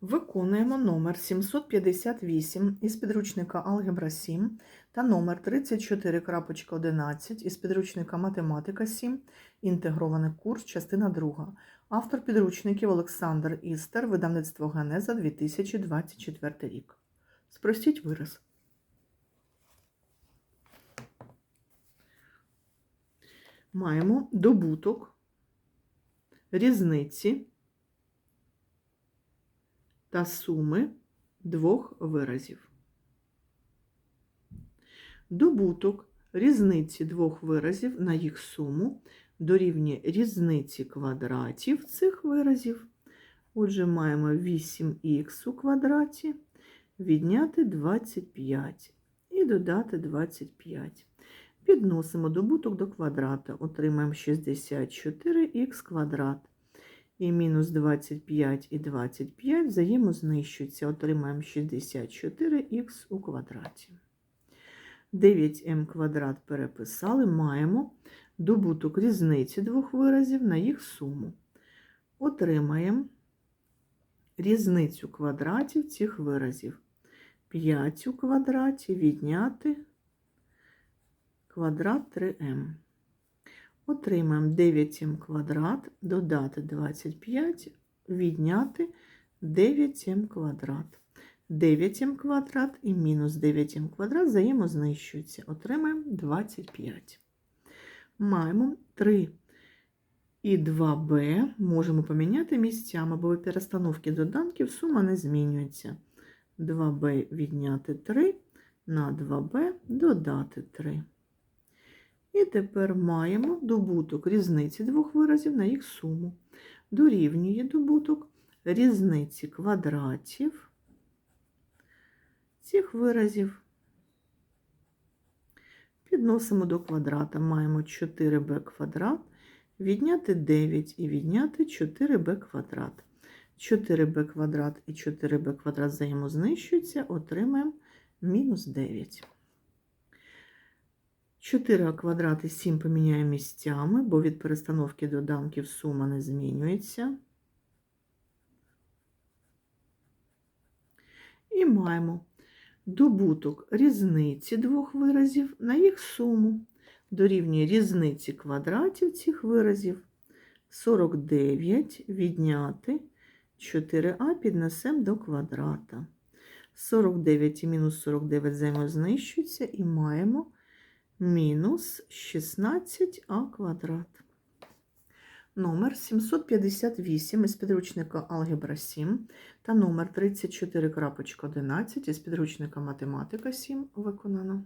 Виконуємо номер 758 із підручника Алгебра 7 та номер 34.11 із підручника Математика 7, інтегрований курс, частина 2. Автор підручників Олександр Істер, видавництво Генеза 2024 рік. Спростіть вираз. Маємо добуток різниці та суми двох виразів. Добуток різниці двох виразів на їх суму дорівнює різниці квадратів цих виразів. Отже, маємо 8х у квадраті відняти 25 і додати 25. Підносимо добуток до квадрата, отримаємо 64х квадрат. І мінус 25 і 25 взаємознищуються. Отримаємо 64х у квадраті. 9м квадрат переписали, маємо добуток різниці двох виразів на їх суму. Отримаємо різницю квадратів цих виразів. 5 у квадраті відняти квадрат 3м. Отримаємо 9м квадрат, додати 25, відняти 9м квадрат. 9м квадрат і мінус 9м квадрат взаємознищуються. Отримаємо 25. Маємо 3 і 2b можемо поміняти місцями, бо при перестановці доданків сума не змінюється. 2b відняти 3 на 2b додати 3. І тепер маємо добуток різниці двох виразів на їх суму. Дорівнює добуток різниці квадратів цих виразів. Підносимо до квадрата, маємо 4b квадрат, відняти 9 і відняти 4b квадрат. 4b квадрат і 4b квадрат взаємознищуються, отримаємо мінус 9. 4 квадрат і 7 поміняємо місцями, бо від перестановки доданків сума не змінюється. І маємо добуток різниці двох виразів на їх суму. Дорівнює різниці квадратів цих виразів. 49 відняти 4а піднесемо до квадрата. 49 і мінус 49 взаємознищуються і маємо мінус 16а квадрат. Номер 758 із підручника Алгебра 7 та номер 34.11 із підручника Математика 7 виконано.